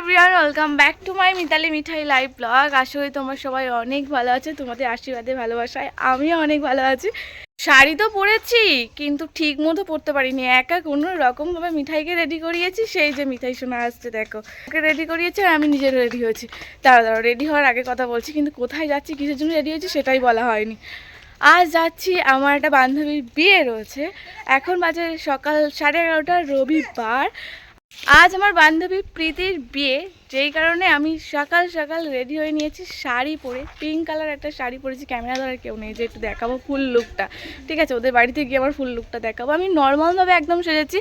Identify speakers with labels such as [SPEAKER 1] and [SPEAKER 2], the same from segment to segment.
[SPEAKER 1] Everyone welcome back to my Mitali Mithai live blog করি তোমরা সবাই অনেক ভালো আছে, তোমাদের আশীর্বাদে, ভালোবাসায় আমিও অনেক ভালো আছি। শাড়ি তো পরেছি, কিন্তু ঠিক মতো পরতে পারিনি। একা কোনো রকমভাবে মিঠাইকে রেডি করিয়েছি, সেই যে মিঠাই শোনা আসছে, দেখো। ওকে রেডি করিয়েছে আর আমি নিজে রেডি হয়েছি। দাঁড়া দাঁড়া রেডি হওয়ার আগে কথা বলছি, কিন্তু কোথায় যাচ্ছি, কিসের জন্য রেডি হয়েছি সেটাই বলা হয়নি। আজ যাচ্ছি, আমার একটা বান্ধবীর বিয়ে রয়েছে। এখন বাজে সকাল সাড়ে এগারোটা, রবিবার। আজ আমার বান্ধবী প্রীতির বিয়ে, যেই কারণে আমি সকাল সকাল রেডি হয়ে নিয়েছি শাড়ি পরে। পিঙ্ক কালার একটা শাড়ি পরেছি ক্যামেরা ধরার কেউ নেই, যে একটু দেখাবো ফুল লুকটা ঠিক আছে, ওদের বাড়িতে গিয়ে আমার ফুল লুকটা দেখাবো। আমি নর্মালভাবে একদম সেজেছি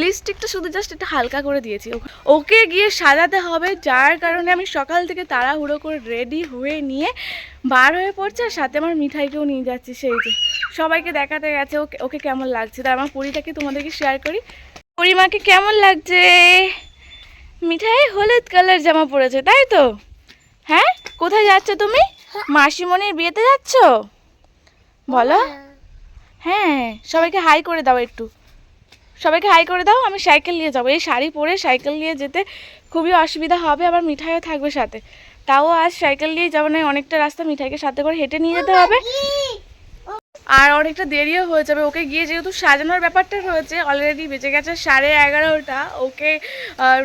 [SPEAKER 1] লিপস্টিকটা শুধু জাস্ট একটু হালকা করে দিয়েছি। ওকে গিয়ে সাজাতে হবে, যার কারণে আমি সকাল থেকে তাড়াহুড়ো করে রেডি হয়ে নিয়ে বার হয়ে পড়ছে, আর সাথে আমার মিঠাইকেও নিয়ে যাচ্ছি, সেই যে। সবাইকে দেখাতে গেছে, ওকে ওকে কেমন লাগছে? তার আমার পরিটাকে তোমাদেরকে শেয়ার করি। পরিমাকে কেমন লাগছে? মিঠাই হলুদ কালার জামা পরেছে তাই তো? হ্যাঁ? কোথায় যাচ্ছ তুমি? মাসিমণির বিয়েতে যাচ্ছ? বলো। হ্যাঁ। সবাইকে হাই করে দাও একটু। সবাইকে হাই করে দাও আমি সাইকেল নিয়ে যাব। এই শাড়ি পরে সাইকেল নিয়ে যেতে খুবই অসুবিধা হবে আবার মিঠাইও থাকবে সাথে। তাও আজ সাইকেল নিয়ে যাব না অনেকটা রাস্তা মিঠাইকে সাথে করে হেঁটে নিয়ে যেতে হবে। আর অনেকটা দেরিও হয়ে যাবে। ওকে গিয়ে যেহেতু সাজানোর ব্যাপারটা রয়েছে অলরেডি বেঁচে গেছে সাড়ে এগারোটা। ওকে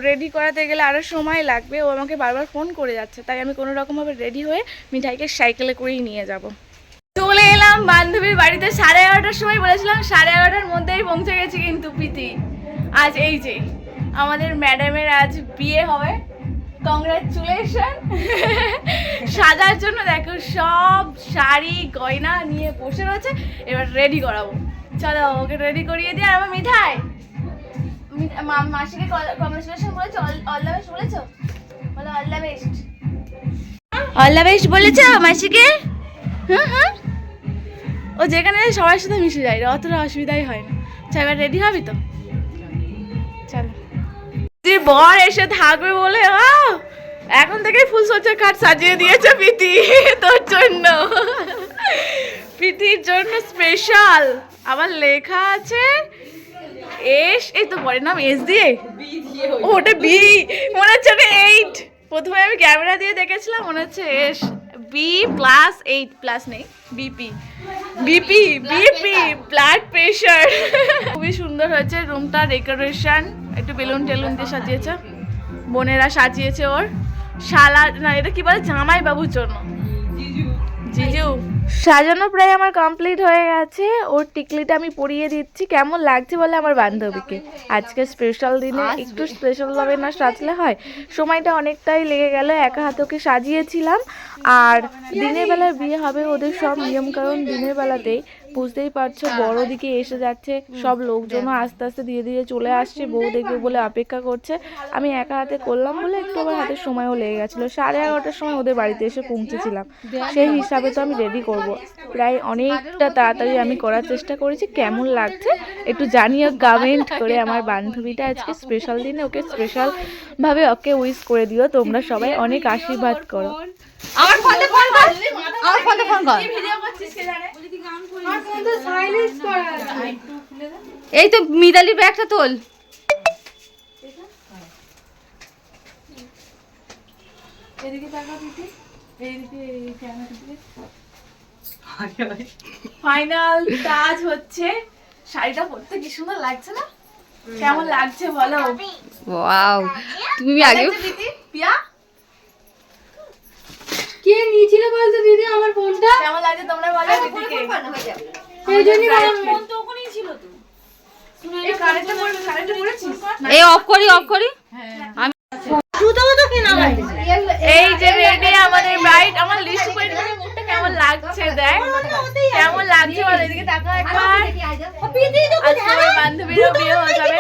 [SPEAKER 1] রেডি করাতে গেলে আরও সময় লাগবে। ও আমাকে বারবার ফোন করে যাচ্ছে, তাই আমি কোনো রকমভাবে রেডি হয়ে মিঠাইকে সাইকেলে করেই নিয়ে যাব। চলে এলাম বান্ধবীর বাড়িতে সাড়ে এগারোটার সময় বলেছিলাম, সাড়ে এগারোটার মধ্যেই পৌঁছে গেছি কিন্তু প্রীতি। আজ এই যে, আমাদের ম্যাডামের আজ বিয়ে হবে। কংগ্রাচুলেশন সাজার জন্য দেখো সব শাড়ি, গয়না নিয়ে বসে রয়েছে। এবার রেডি করাবো। চলো ওকে রেডি করিয়ে দিয়ে আর আমার মিঠাই মাসিকে কংগ্রাচুলেশন বলেছ? অল দ্য বেস্ট বলেছ? বলো all the best all the best বলেছ মাসিকে? হ্যাঁ হ্যাঁ ও যেখানে সবার সাথে মিশে যায়, অতটা অসুবিধাই হয় না। এবার রেডি হবি তো? বর এসে থাকবে বলে এখন থেকেই ফুল সজ্জার কাঠ সাজিয়ে দিয়েছে প্রীতি, তোর জন্য। প্রীতির জন্য স্পেশাল আবার লেখা আছে, এস, এই তো পরের নাম এস দিয়ে? ওটা বি। মনে হচ্ছে ওটা এইট প্রথমে আমি ক্যামেরা দিয়ে দেখেছিলাম, মনে হচ্ছে S. B plus eight plus নেই BP BP BP blood pressure খুবই সুন্দর হয়েছে রুমটা ডেকোরেশন একটু বেলুন টেলুন দিয়ে সাজিয়েছে। বোনেরা সাজিয়েছে ওর। শালা না এটা কি বলে? জামাই বাবুর জন্য। জিজু। সাজানো প্রায় আমার কমপ্লিট হয়ে গেছে। ওর টিকলিটা আমি পরিয়ে দিচ্ছি। কেমন লাগছে বলে আমার বান্ধবীকে। আজকে স্পেশাল দিনে একটু স্পেশাল ভাবে না সাজলে হয়? সময়টা অনেকটাই লেগে গেল। একা হাতে ওকে সাজিয়েছিলাম। আর দিনের বেলায় বিয়ে হবে ওদের সব নিয়মকানুন দিনের বেলাতেই। বুঝতেই পারছ বড় দিকে এসে যাচ্ছে সব লোকজনও আস্তে আস্তে ধীরে ধীরে চলে আসছে বউ দেখবে বলে অপেক্ষা করছে। আমি একা হাতে করলাম বলে একটু আমার হাতে সময়ও লেগে গেছিল। সাড়ে এগারোটার সময় ওদের বাড়িতে এসে পৌঁছেছিলাম। সেই হিসাবে তো আমি রেডি করব। প্রায় অনেকটা তাড়াতাড়ি আমি করার চেষ্টা করেছি কেমন লাগছে একটু জানিও কমেন্ট করে আমার বান্ধবীটা আজকে স্পেশাল দিনে ওকে স্পেশাল ভাবে ওকে উইশ করে দিও। তোমরা সবাই অনেক আশীর্বাদ করো।
[SPEAKER 2] আমার ফোনে ফোন কর। আমার ফোনে ফোন কর। এই তো মিতালি ব্যাগটা তোল।
[SPEAKER 1] ফাইনাল কাজ হচ্ছে। শাড়িটা পরতে কি সুন্দর লাগছে না? কেমন লাগছে বলো?
[SPEAKER 2] ওয়াও তুমি আগে
[SPEAKER 1] দিদি? পিয়া?
[SPEAKER 3] কে নিয়েছিল বলতো দিদি আমার ফোনটা?
[SPEAKER 1] কেমন লাগছে
[SPEAKER 3] সেই জন্যই
[SPEAKER 1] ফোন তো ওখানেই ছিল তো। এই কারেন্টটা পড়ে কারেন্টটা পড়েছিস?
[SPEAKER 2] এই অফ করি অফ করি?
[SPEAKER 3] জুতোও তো কেনা লাগে
[SPEAKER 1] এই যে রেডি আমাদের ব্রাইড আমার লিস্ট করে মুখটা কেমন লাগছে দেখ। কেমন লাগছে বল এদিকে তাকাও একবার। আজকে আমার বান্ধবীরও বিয়ে হয়ে যাবে।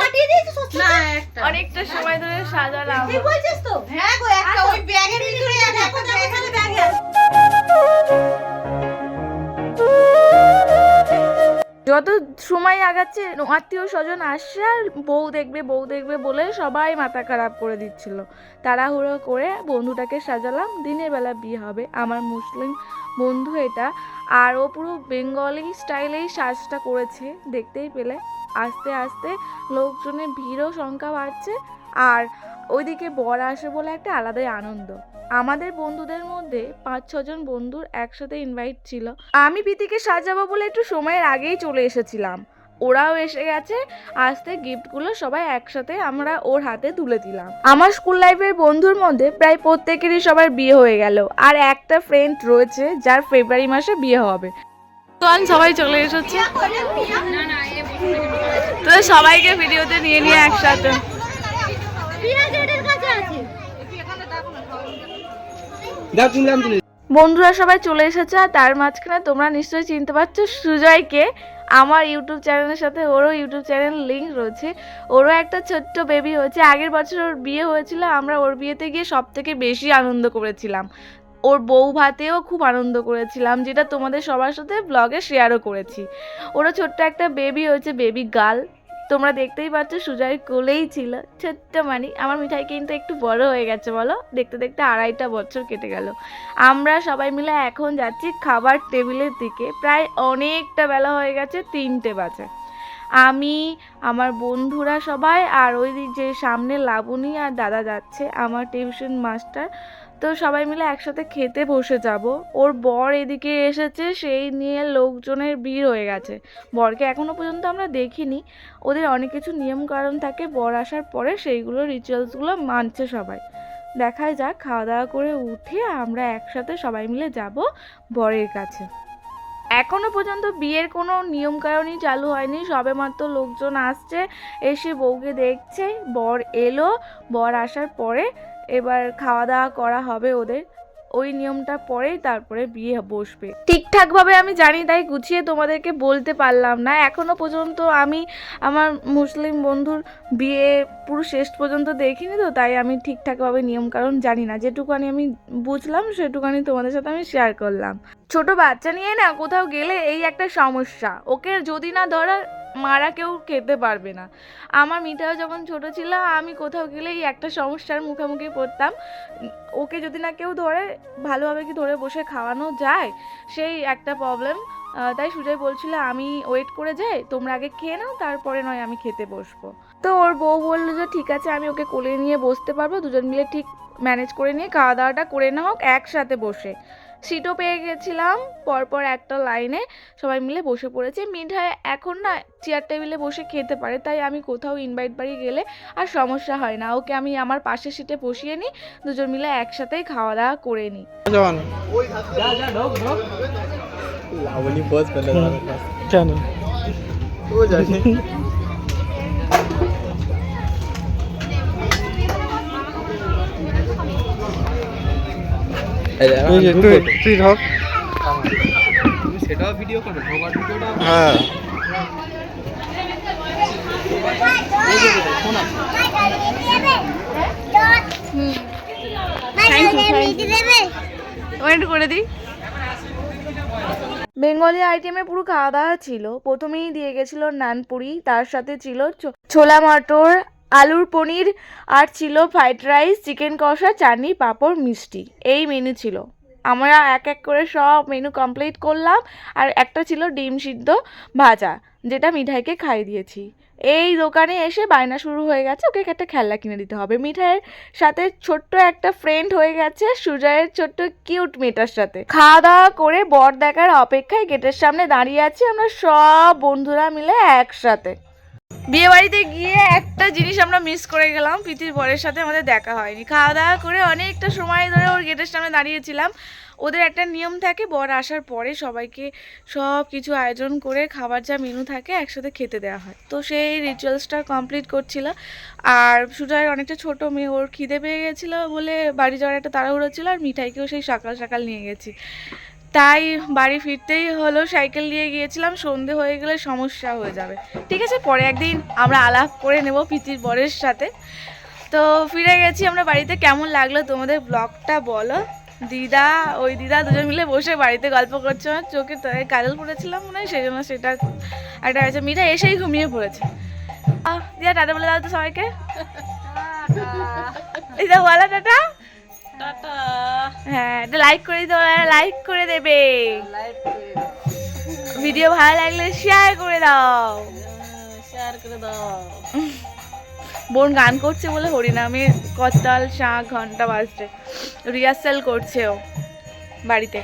[SPEAKER 1] অনেকটা সময় ধরে সাজালাম।
[SPEAKER 3] বলছিস তো। হ্যাঁ গো একটা
[SPEAKER 1] যত সময় আগাচ্ছে, আত্মীয় স্বজন আসছে আর বউ দেখবে বউ দেখবে বলে সবাই মাথা খারাপ করে দিচ্ছিল। তাড়াহুড়ো করে বন্ধুটাকে সাজালাম, দিনের বেলা বিয়ে হবে। আমার মুসলিম বন্ধু এটা, আর ও পুরো বেঙ্গলি স্টাইলেই সাজটা করেছে, দেখতেই পেলে। আস্তে আস্তে লোকজনের ভিড়ও, সংখ্যা বাড়ছে, আর ওইদিকে বর আসে বলে একটা আলাদাই আনন্দ। আমাদের বন্ধুদের মধ্যে পাঁচ ছজন বন্ধুর একসাথে ইনভাইট ছিল। আমি প্রীতিকে সাজাবো বলে একটু সময়ের আগেই চলে এসেছিলাম। ওরাও এসে গেছে, আসতে গিফটগুলো সবাই একসাথে আমরা ওর হাতে তুলে দিলাম। আমার স্কুল লাইফের বন্ধুর মধ্যে প্রায় প্রত্যেকেরই সবার বিয়ে হয়ে গেল। আর একটা ফ্রেন্ড রয়েছে, যার ফেব্রুয়ারি মাসে বিয়ে হবে। তখন সবাই চলে এসেছে। তো সবাইকে ভিডিওতে নিয়ে নিয়ে একসাথে
[SPEAKER 4] দাও তুললাম তুলে
[SPEAKER 1] বন্ধুরা সবাই চলে এসেছে আর তার মাঝখানে তোমরা নিশ্চয়ই চিনতে পারছ সুজয়কে। আমার ইউটিউব চ্যানেলের সাথে ওরও ইউটিউব চ্যানেল লিঙ্ক রয়েছে। ওরও একটা ছোট্ট বেবি হয়েছে। আগের বছর ওর বিয়ে হয়েছিল, আমরা ওর বিয়েতে গিয়ে সব থেকে বেশি আনন্দ করেছিলাম। ওর বউ ভাতেও খুব আনন্দ করেছিলাম, যেটা তোমাদের সবার সাথে ব্লগে শেয়ারও করেছি। ওরও ছোট্ট একটা বেবি হয়েছে বেবি গার্ল তোমরা দেখতেই পাচ্ছ সুজয়ের কোলেই ছিল। ছোট্ট মানি, আমার মিঠাই কিন্তু একটু বড় হয়ে গেছে, বলো? দেখতে দেখতে আড়াইটা বছর কেটে গেল। আমরা সবাই মিলে এখন যাচ্ছি খাবার টেবিলের দিকে। প্রায় অনেকটা বেলা হয়ে গেছে, তিনটে বাজে। আমি, আমার বন্ধুরা সবাই আর ওই যে সামনে লাবণী আর দাদা যাচ্ছে, আমার টিউশন মাস্টার। তো সবাই মিলে একসাথে খেতে বসে যাব। ওর বর এদিকে এসেছে, সেই নিয়ে লোকজনের ভিড় হয়ে গেছে। বরকে এখনও পর্যন্ত আমরা দেখিনি। ওদের অনেক কিছু নিয়ম কারণ থাকে, বর আসার পরে সেইগুলো রিচুয়ালসগুলো মানছে সবাই। দেখাই যাক খাওয়া দাওয়া করে উঠে আমরা একসাথে সবাই মিলে যাব বরের কাছে। এখনও পর্যন্ত বিয়ের কোনো নিয়ম কারণই চালু হয়নি সবে মাত্র লোকজন আসছে, এসে বউকে দেখছে। বর এলো, বর আসার পরে এবার খাওয়া দাওয়া করা হবে ওদের। ওই নিয়মটা পরেই তারপরে বিয়ে বসবে। ঠিকঠাকভাবে আমি জানি, তাই গুছিয়ে তোমাদেরকে বলতে পারলাম না। এখনও পর্যন্ত আমি আমার মুসলিম বন্ধুর বিয়ে পুরো শেষ পর্যন্ত দেখিনি তো, তাই আমি ঠিকঠাকভাবে নিয়মকানুন জানি না। যেটুকানি আমি বুঝলাম সেটুকানি তোমাদের সাথে আমি শেয়ার করলাম। ছোট বাচ্চা নিয়ে না কোথাও গেলে এই একটা সমস্যা। ওকে যদি না ধরা মারা কেউ খেতে পারবে না। আমার মিঠাও যখন ছোট ছিল, আমি কোথাও গেলে এই একটা সমস্যার মুখোমুখি পড়তাম। ওকে যদি না কেউ ধরে, ভালোভাবে কি ধরে বসে খাওয়ানো যায়? সেই একটা প্রবলেম তাই সুজয় বলছিল, আমি ওয়েট করে যাই তোমরা আগে খেয়ে নাও, তারপরে নয় আমি খেতে বসবো। তো ওর বউ বলল যে, ঠিক আছে, আমি ওকে কোলে নিয়ে বসতে পারব। দুজন মিলে ঠিক ম্যানেজ করে নিয়ে খাওয়া দাওয়াটা করে না হোক, একসাথে বসে। সিটও পেয়ে গেছিলাম। পরপর একটা লাইনে সবাই মিলে বসে পড়েছে। মিঠায় এখন না চেয়ার টেবিলে বসে খেতে পারে তাই আমি কোথাও ইনভাইট বাড়ি গেলে আর সমস্যা হয় না। ওকে আমি আমার পাশের সিটে বসিয়ে নিই দুজন মিলে একসাথেই খাওয়া দাওয়া করে নিই।
[SPEAKER 4] তুই তুই ঢোক সেটাও ভিডিও করবে ঢোকার ভিডিওটা হ্যাঁ।
[SPEAKER 1] করে দিই। বেঙ্গলি আইটেমে পুরো খাওয়া দাওয়া ছিল। প্রথমেই দিয়ে গেছিল নানপুরি তার সাথে ছিল ছোলা মটর আলুর পনির আর ছিল ফ্রাইড রাইস চিকেন কষা, চাটনি, পাঁপড়, মিষ্টি। এই মেনু ছিল। আমরা এক এক করে সব মেনু কমপ্লিট করলাম আর একটা ছিল ডিম সিদ্ধ ভাজা, যেটা মিঠাইকে খাইয়ে দিয়েছি। এই দোকানে এসে বায়না শুরু হয়ে গেছে। ওকে একটা খেলনা কিনে দিতে হবে। মিঠাইয়ের সাথে ছোট্ট একটা ফ্রেন্ড হয়ে গেছে, সুজয়ের ছোট্ট কিউট মেয়েটার সাথে। খাওয়া দাওয়া করে বর দেখার অপেক্ষায় গেটের সামনে দাঁড়িয়ে আছি আমরা সব বন্ধুরা মিলে একসাথে। বিয়ে বাড়িতে গিয়ে একটা জিনিস আমরা মিস করে গেলাম, প্রীতির বরের সাথে আমাদের দেখা হয়নি। খাওয়া দাওয়া করে অনেকটা সময় ধরে ওর গেটের সামনে দাঁড়িয়েছিলাম। ওদের একটা নিয়ম থাকে, বর আসার পরে সবাইকে সব কিছু আয়োজন করে খাবার যা মেনু থাকে একসাথে খেতে দেওয়া হয়। তো সেই রিচুয়ালসটা কমপ্লিট করছিল আর সুজয়ের অনেকটা ছোট মেয়ে, ওর খিদে পেয়ে গেছিল বলে বাড়ি যাওয়ার একটা তাড়াহুড়ো ছিল আর মিঠাইকেও সেই সকাল সকাল নিয়ে গেছি। তাই বাড়ি ফিরতেই হলো সাইকেল নিয়ে গিয়েছিলাম সন্ধে হয়ে গেলে সমস্যা হয়ে যাবে। ঠিক আছে পরে একদিন আমরা আলাপ করে নেব প্রীতির বরের সাথে। তো ফিরে গেছি আমরা বাড়িতে কেমন লাগল তোমাদের ব্লগটা বলো? দিদা ওই দিদা দুজন মিলে বসে বাড়িতে গল্প করছে আমার চোখে তলায় কাজল পড়েছিলাম মনে হয় সেই জন্য সেটা একটা আছে মিঠা এসেই ঘুমিয়ে পড়েছে। দিদা টাটা বলে দাও তো সবাইকে। দিদা বলো টাটা। হ্যাঁ এটা লাইক করে দিতে লাইক করে দেবে। ভিডিও ভালো লাগলে শেয়ার করে দাও।
[SPEAKER 3] শেয়ার করে দাও
[SPEAKER 1] বোন গান করছে বলে হরিনামের করতাল শাঁখ ঘণ্টা বাজছে। রিহার্সাল করছে ও বাড়িতে।